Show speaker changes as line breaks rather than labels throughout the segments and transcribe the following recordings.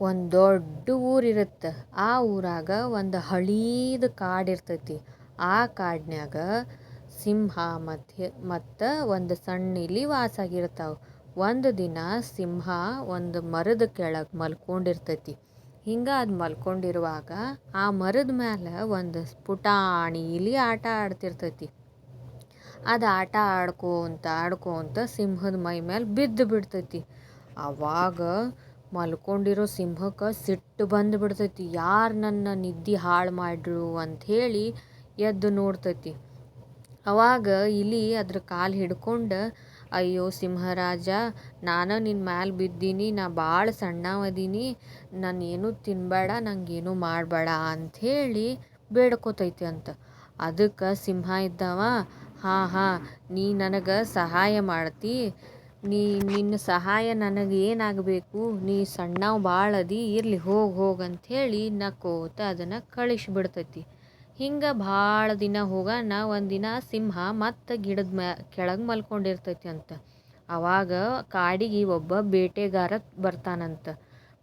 ಒಂದು ದೊಡ್ಡ ಊರಿರುತ್ತೆ ಆ ಊರಾಗ ಒಂದು ಹಳೀದು ಕಾಡು ಇರ್ತೈತಿ. ಆ ಕಾಡ್ನ್ಯಾಗ ಸಿಂಹ ಮತ್ತು ಮತ್ತು ಒಂದು ಸಣ್ಣ ಇಲಿ ವಾಸಾಗಿರ್ತಾವೆ ಒಂದು ದಿನ ಸಿಂಹ ಒಂದು ಮರದ ಕೆಳಗೆ ಮಲ್ಕೊಂಡಿರ್ತೈತಿ. ಹಿಂಗೆ ಅದು ಮಲ್ಕೊಂಡಿರುವಾಗ ಆ ಮರದ ಮೇಲೆ ಒಂದು ಪುಟಾಣಿ ಇಲಿ ಆಟ ಆಡ್ತಿರ್ತೈತಿ. ಅದು ಆಟ ಆಡ್ಕೋತ ಆಡ್ಕೋತ ಸಿಂಹದ ಮೈ ಮೇಲೆ ಬಿದ್ದು ಬಿಡ್ತೈತಿ. ಆವಾಗ ಮಲ್ಕೊಂಡಿರೋ ಸಿಂಹಕ್ಕೆ ಸಿಟ್ಟು ಬಂದು ಬಿಡ್ತೈತಿ. ಯಾರು ನನ್ನ ನಿದ್ದೆ ಹಾಳು ಮಾಡ್ರು ಅಂಥೇಳಿ ಎದ್ದು ನೋಡ್ತೈತಿ. ಅವಾಗ ಇಲಿ ಅದ್ರ ಕಾಲು ಹಿಡ್ಕೊಂಡು, ಅಯ್ಯೋ ಸಿಂಹರಾಜ, ನಾನು ನಿನ್ನ ಮ್ಯಾಲೆ ಬಿದ್ದೀನಿ, ನಾ ಭಾಳ ಸಣ್ಣವದೀನಿ ನಾನು ಏನೂ ತಿನ್ನಬೇಡ ನಂಗೇನು ಮಾಡಬೇಡ ಅಂಥೇಳಿ ಬೇಡ್ಕೋತೈತಿ ಅಂತ. ಅದಕ್ಕೆ ಸಿಂಹ ಇದ್ದವ, ಹಾಂ ಹಾಂ, ನೀ ನನಗೆ ಸಹಾಯ ಮಾಡ್ತಿ ನೀ, ನಿನ್ನ ಸಹಾಯ ನನಗೆ ಏನಾಗಬೇಕು? ನೀ ಸಣ್ಣವ ಭಾಳ ಅದಿ, ಇರಲಿ ಹೋಗಿ ಹೋಗಿ ಅಂಥೇಳಿ ನಕ್ಕೋತ ಅದನ್ನು ಕಳಿಸ್ಬಿಡ್ತೈತಿ. ಹಿಂಗೆ ಭಾಳ ದಿನ ಹೋಗಾನ, ಒಂದಿನ ಸಿಂಹ ಮತ್ತು ಗಿಡದ ಮ್ಯಾ, ಕೆಳಗೆ ಮಲ್ಕೊಂಡಿರ್ತೈತಿ ಅಂತ. ಆವಾಗ ಕಾಡಿಗೆ ಒಬ್ಬ ಬೇಟೆಗಾರ ಬರ್ತಾನಂತ.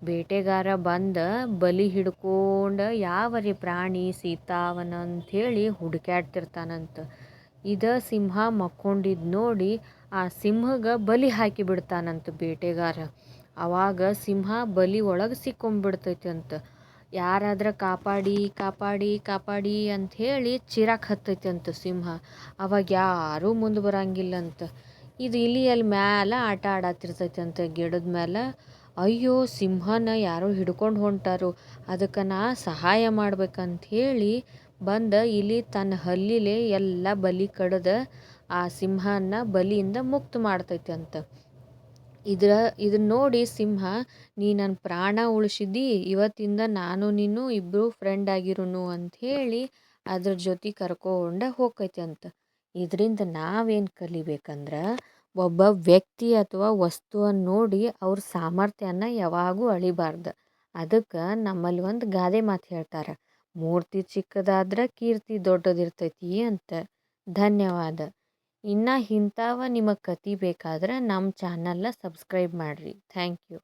ಬೇಟೆಗಾರ ಬಂದು ಬಲಿ ಹಿಡ್ಕೊಂಡು, ಯಾವರೆ ಪ್ರಾಣಿ ಸೀತಾವನ ಅಂಥೇಳಿ ಹುಡುಕ್ಯಾಡ್ತಿರ್ತಾನಂತ. ಇದು ಸಿಂಹ ಮಕ್ಕೊಂಡಿದ್ ನೋಡಿ ಆ ಸಿಂಹಗ ಬಲಿ ಹಾಕಿ ಬಿಡ್ತಾನಂತ ಬೇಟೆಗಾರ. ಅವಾಗ ಸಿಂಹ ಬಲಿ ಒಳಗೆ ಸಿಕ್ಕೊಂಬಿಡ್ತೈತಿ ಅಂತ ಯಾರಾದ್ರೆ ಕಾಪಾಡಿ ಕಾಪಾಡಿ ಕಾಪಾಡಿ ಅಂಥೇಳಿ ಚಿರಾಕ್ ಹತ್ತೈತಿ ಅಂತ ಸಿಂಹ. ಅವಾಗ ಯಾರೂ ಮುಂದೆ ಬರಂಗಿಲ್ಲಂತ. ಇದು ಇಲಿ ಅಲ್ಲಿ ಮ್ಯಾಲೆ ಆಟ ಆಡತ್ತಿರ್ತೈತಿ ಅಂತ ಗಿಡದ ಮ್ಯಾಲ. ಅಯ್ಯೋ, ಸಿಂಹನ ಯಾರೋ ಹಿಡ್ಕೊಂಡು ಹೊಂಟಾರು. ಅದಕ್ಕೆ ನಾ ಸಹಾಯ ಮಾಡ್ಬೇಕಂತ ಹೇಳಿ ಬಂದು ಇಲಿ ತನ್ನ ಹಲ್ಲಿಲೆ ಎಲ್ಲ ಬಲಿ ಕಡದ ಆ ಸಿಂಹನ ಬಲಿಯಿಂದ ಮುಕ್ತ ಮಾಡ್ತೈತಿ ಅಂತ. ಇದ್ರ ಇದನ್ನ ನೋಡಿ ಸಿಂಹ, ನೀ ನನ್ನ ಪ್ರಾಣ ಉಳಿಸಿದ್ದಿ, ಇವತ್ತಿಂದ ನಾನು ನೀನು ಇಬ್ಬರು ಫ್ರೆಂಡ್ ಆಗಿರೋನು ಹೇಳಿ ಅದ್ರ ಜೊತೆ ಕರ್ಕೊಂಡ ಹೋಗ್ತೈತಿ ಅಂತ. ಇದರಿಂದ ನಾವೇನು ಕಲಿಬೇಕಂದ್ರೆ ಒಬ್ಬ ವ್ಯಕ್ತಿ ಅಥವಾ ವಸ್ತುವನ್ನು ನೋಡಿ ಅವ್ರ ಸಾಮರ್ಥ್ಯನ ಯಾವಾಗೂ ಅಳಿಬಾರ್ದು. ಅದಕ್ಕೆ ನಮ್ಮಲ್ಲಿ ಒಂದು ಗಾದೆ ಮಾತು ಹೇಳ್ತಾರೆ. ಮೂರ್ತಿ ಚಿಕ್ಕದಾದ್ರೆ ಕೀರ್ತಿ ದೊಡ್ಡದಿರ್ತೈತಿ ಅಂತ. ಧನ್ಯವಾದ. ಇನ್ನು ಇಂಥವ ನಿಮಗೆ ಕತೆ ಬೇಕಾದ್ರೆ ನಮ್ಮ ಚಾನಲ್ನ ಸಬ್ಸ್ಕ್ರೈಬ್ ಮಾಡಿರಿ. Thank you.